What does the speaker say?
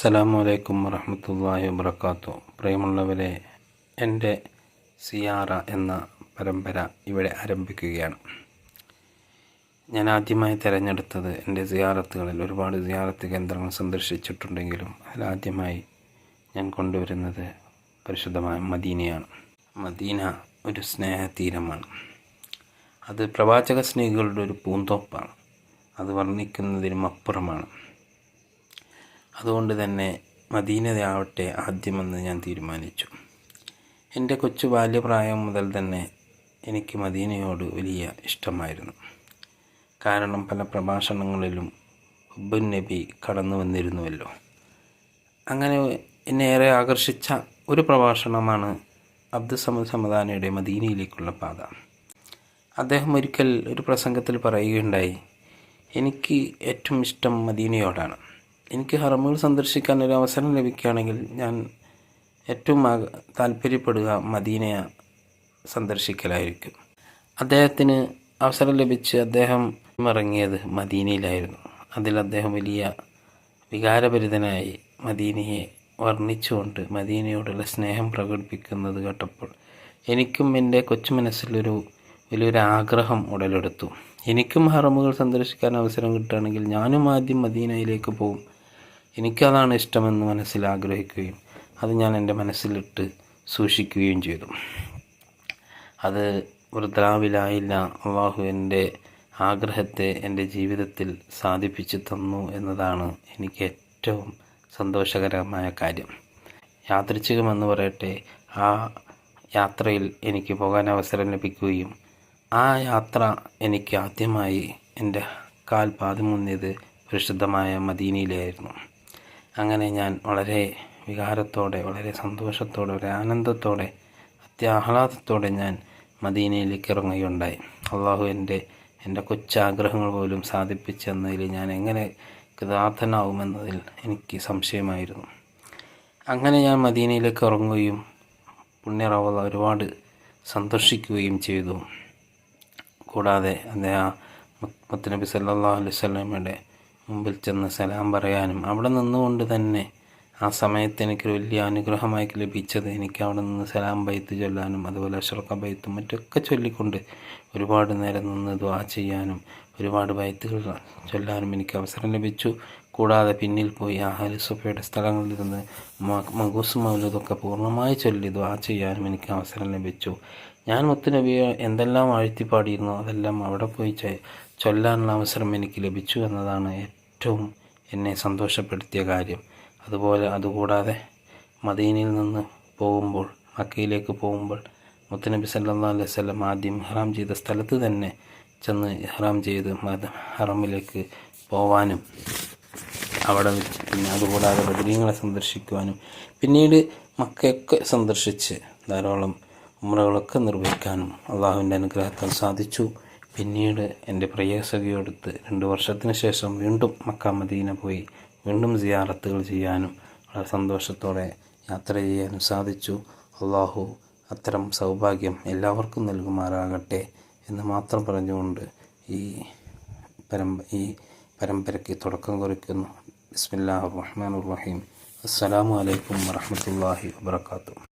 അസ്സലാമു അലൈക്കും വറഹമത്തല്ലാഹി വബർക്കാത്തു പ്രിയമുള്ളവരെ എന്റെ സിയാറ എന്ന പരമ്പര ഇവിടെ ആരംഭിക്കുകയാണ്. ഞാൻ ആദ്യമായി തിരഞ്ഞെടുത്തത് എന്റെ സിയാറത്തുകളിൽ ഒരുപാട് സിയാറത്ത് കേന്ദ്രങ്ങൾ സന്ദർശിച്ചിട്ടുണ്ടെങ്കിലും അതിലാദ്യമായി ഞാൻ കൊണ്ടുവരുന്നത് പരിശുദ്ധമായ മദീനയാണ്. മദീന ഒരു സ്നേഹതീരമാണ്. അത് പ്രവാചക സ്നേഹികളുടെ ഒരു പൂന്തോപ്പാണ്. അത് വർണിക്കുന്നതിനും അപ്പുറമാണ്. അതുകൊണ്ട് തന്നെ മദീനതയാവട്ടെ ആദ്യമെന്ന് ഞാൻ തീരുമാനിച്ചു. എന്റെ കൊച്ചു ബാല്യപ്രായം മുതൽ തന്നെ എനിക്ക് മദീനയോട് വലിയ ഇഷ്ടമായിരുന്നു. കാരണം പല പ്രഭാഷണങ്ങളിലും ഉബ്ബുൻ നബി കടന്നു വന്നിരുന്നുവല്ലോ. അങ്ങനെ എന്നെ ഏറെ ആകർഷിച്ച ഒരു പ്രഭാഷണമാണ് അബ്ദുസമദ് സമദാനയുടെ മദീനയിലേക്കുള്ള പാത. അദ്ദേഹം ഒരിക്കൽ ഒരു പ്രസംഗത്തിൽ പറയുകയുണ്ടായി എനിക്ക് ഏറ്റവും ഇഷ്ടം മദീനയോടാണ്. എനിക്ക് ഹറമുകൾ സന്ദർശിക്കാൻ ഒരു അവസരം ലഭിക്കുകയാണെങ്കിൽ ഞാൻ ഏറ്റവും താല്പര്യപ്പെടുക മദീനയ സന്ദർശിക്കലായിരിക്കും. അദ്ദേഹത്തിന് അവസരം ലഭിച്ച് അദ്ദേഹം ഇറങ്ങിയത് മദീനയിലായിരുന്നു. അതിൽ അദ്ദേഹം വലിയ വികാരഭരിതനായി മദീനയെ വർണിച്ചുകൊണ്ട് മദീനയോടുള്ള സ്നേഹം പ്രകടിപ്പിക്കുന്നത് കേട്ടപ്പോൾ എനിക്കും എന്റെ കൊച്ചു മനസ്സിലൊരു വലിയൊരു ആഗ്രഹം ഉടലെടുത്തു. എനിക്കും ഹറമുകൾ സന്ദർശിക്കാൻ അവസരം കിട്ടുകയാണെങ്കിൽ ഞാനും ആദ്യം മദീനയിലേക്ക് പോകും. എനിക്കതാണ് ഇഷ്ടമെന്ന് മനസ്സിൽ ആഗ്രഹിക്കുകയും അത് ഞാൻ എന്റെ മനസ്സിലിട്ട് സൂക്ഷിക്കുകയും ചെയ്തു. അത് വൃദ്ധാവിലായില്ല അള്ളാഹു എന്റെ ആഗ്രഹത്തെ എന്റെ ജീവിതത്തിൽ സാധിപ്പിച്ചു തന്നു എന്നതാണ് എനിക്ക് ഏറ്റവും സന്തോഷകരമായ കാര്യം. യാദൃച്ഛികമെന്ന് പറയട്ടെ ആ യാത്രയിൽ എനിക്ക് പോകാൻ അവസരം ലഭിക്കുകയും ആ യാത്ര എനിക്ക് ആദ്യമായി എന്റെ കാൽ പാദമുന്നിയത് പരിശുദ്ധമായ മദീനയിലായിരുന്നു. അങ്ങനെ ഞാൻ വളരെ വികാരത്തോടെ വളരെ സന്തോഷത്തോടെ ഒരു ആനന്ദത്തോടെ അത്യാഹ്ലാദത്തോടെ ഞാൻ മദീനയിലേക്ക് ഇറങ്ങുകയുണ്ടായി. അള്ളാഹു എന്റെ എന്റെ കൊച്ചാഗ്രഹങ്ങൾ പോലും സാധിപ്പിച്ചെന്നതിൽ ഞാൻ എങ്ങനെ കൃതാർത്ഥനാവുമെന്നതിൽ എനിക്ക് സംശയമായിരുന്നു. അങ്ങനെ ഞാൻ മദീനയിലേക്ക് ഇറങ്ങുകയും പുണ്യറവ ഒരുപാട് സന്തോഷിക്കുകയും ചെയ്തു. കൂടാതെ അദ്ദേഹം മുത്തനബി സല്ലാ അലൈഹി സ്വലമയുടെ മുമ്പിൽ ചെന്ന് സലാം പറയാനും അവിടെ നിന്നുകൊണ്ട് തന്നെ ആ സമയത്ത് എനിക്ക് വലിയ അനുഗ്രഹമായി ലഭിച്ചത് എനിക്ക് അവിടെ നിന്ന് സലാം ബൈത്ത് ചൊല്ലാനും അതുപോലെ അഷറക്ക ബൈത്തും മറ്റൊക്കെ ചൊല്ലിക്കൊണ്ട് ഒരുപാട് നേരം നിന്ന് ദ്വാ ചെയ്യാനും ഒരുപാട് ബൈത്തുകൾ ചൊല്ലാനും എനിക്ക് അവസരം ലഭിച്ചു. കൂടാതെ പിന്നിൽ പോയി ആ ഹലിസുഫയുടെ സ്ഥലങ്ങളിൽ നിന്ന് മഗൂസ് മൗലതൊക്കെ പൂർണമായി ചൊല്ലി ദ്വാ ചെയ്യാനും എനിക്ക് അവസരം ലഭിച്ചു. ഞാൻ മുത്തുനബിയെ എന്തെല്ലാം ആഴ്ത്തിപ്പാടിയിരുന്നു അതെല്ലാം അവിടെ പോയി ചൊല്ലാനുള്ള അവസരം എനിക്ക് ലഭിച്ചു എന്നതാണ് ഏറ്റവും എന്നെ സന്തോഷപ്പെടുത്തിയ കാര്യം. അതുപോലെ അതുകൂടാതെ മദീനയിൽ നിന്ന് പോകുമ്പോൾ മക്കയിലേക്ക് പോകുമ്പോൾ മുത്തനബി സല്ലാ അലൈഹി സ്വലം ആദ്യം ഹറാം ചെയ്ത സ്ഥലത്ത് തന്നെ ചെന്ന് ഹറാം ചെയ്ത് ഹറമിലേക്ക് പോവാനും അവിടെ വെച്ച് പിന്നെ അതുകൂടാതെ ബദരീങ്ങളെ സന്ദർശിക്കുവാനും പിന്നീട് മക്കയൊക്കെ സന്ദർശിച്ച് ധാരാളം ഉമ്രകളൊക്കെ നിർവഹിക്കാനും അള്ളാഹുവിന്റെ അനുഗ്രഹത്താൽ സാധിച്ചു. പിന്നീട് എന്റെ പ്രയാസകയോടുത്ത് രണ്ട് വർഷത്തിന് ശേഷം വീണ്ടും മക്ക മദീന പോയി. വീണ്ടും സിയാറത്തുകൾ ചെയ്യാനും വളരെ സന്തോഷത്തോടെ യാത്ര ചെയ്യാനും സാധിച്ചു. അള്ളാഹു അത്തരം സൗഭാഗ്യം എല്ലാവർക്കും നൽകുമാറാകട്ടെ എന്ന് മാത്രം പറഞ്ഞുകൊണ്ട് ഈ പരമ്പ ഈ പരമ്പരയ്ക്ക് തുടക്കം കുറിക്കുന്നു. ബിസ്മില്ലാ റഹ്മാൻ റഹീം. അസ്സലാമു അലൈക്കും വറഹമത്തല്ലാഹി വാത്തു